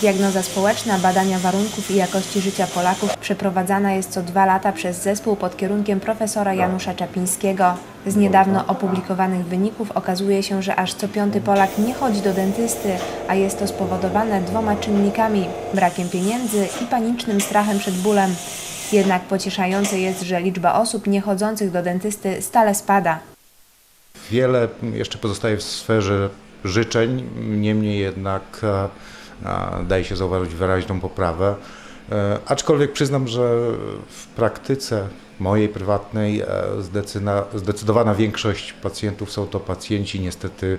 Diagnoza społeczna badania warunków i jakości życia Polaków przeprowadzana jest co dwa lata przez zespół pod kierunkiem profesora Janusza Czapińskiego. Z niedawno opublikowanych wyników okazuje się, że aż co piąty Polak nie chodzi do dentysty, a jest to spowodowane dwoma czynnikami brakiem pieniędzy i panicznym strachem przed bólem. Jednak pocieszające jest, że liczba osób niechodzących do dentysty stale spada. Wiele jeszcze pozostaje w sferze życzeń, niemniej jednak e, daje się zauważyć wyraźną poprawę. E, Aczkolwiek przyznam, że w praktyce mojej prywatnej e, zdecydowana większość pacjentów są to pacjenci niestety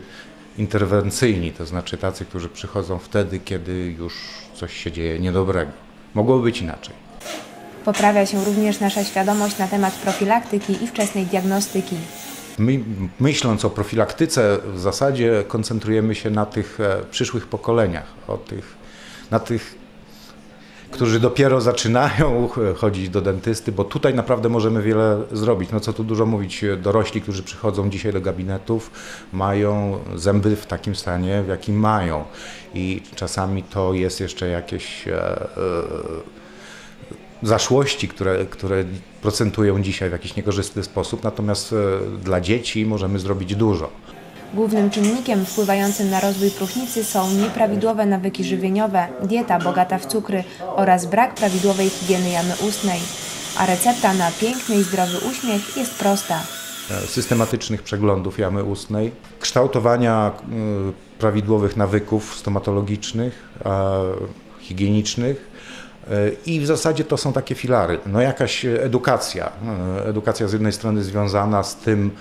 interwencyjni, to znaczy tacy, którzy przychodzą wtedy, kiedy już coś się dzieje niedobrego. Mogłoby być inaczej. Poprawia się również nasza świadomość na temat profilaktyki i wczesnej diagnostyki. My, myśląc o profilaktyce, w zasadzie koncentrujemy się na tych e, przyszłych pokoleniach, o tych, na tych, którzy dopiero zaczynają chodzić do dentysty, bo tutaj naprawdę możemy wiele zrobić. No co tu dużo mówić, dorośli, którzy przychodzą dzisiaj do gabinetów, mają zęby w takim stanie, w jakim mają. I czasami to jest jeszcze jakieś e, e, zaszłości, które, które procentują dzisiaj w jakiś niekorzystny sposób, natomiast e, dla dzieci możemy zrobić dużo. Głównym czynnikiem wpływającym na rozwój próchnicy są nieprawidłowe nawyki żywieniowe, dieta bogata w cukry oraz brak prawidłowej higieny jamy ustnej. A recepta na piękny i zdrowy uśmiech jest prosta. E, Systematycznych przeglądów jamy ustnej, kształtowania e, prawidłowych nawyków stomatologicznych, higienicznych. I w zasadzie to są takie filary. No jakaś edukacja. E, Edukacja z jednej strony związana z tym,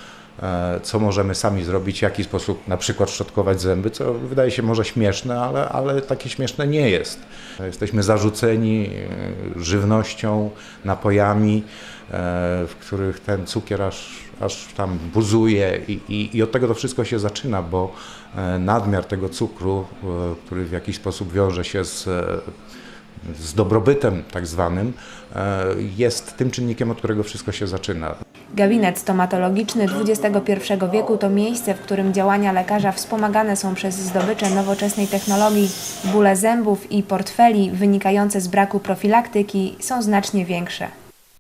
e, co możemy sami zrobić, w jaki sposób na przykład szczotkować zęby, co wydaje się może śmieszne, ale, ale takie śmieszne nie jest. Jesteśmy zarzuceni e, żywnością, napojami, e, w których ten cukier aż, aż tam buzuje i, i, i od tego to wszystko się zaczyna, bo nadmiar tego cukru, który w jakiś sposób wiąże się z z dobrobytem tak zwanym, e, jest tym czynnikiem, od którego wszystko się zaczyna. Gabinet stomatologiczny XXI wieku to miejsce, w którym działania lekarza wspomagane są przez zdobycze nowoczesnej technologii. Bóle zębów i portfeli wynikające z braku profilaktyki są znacznie większe.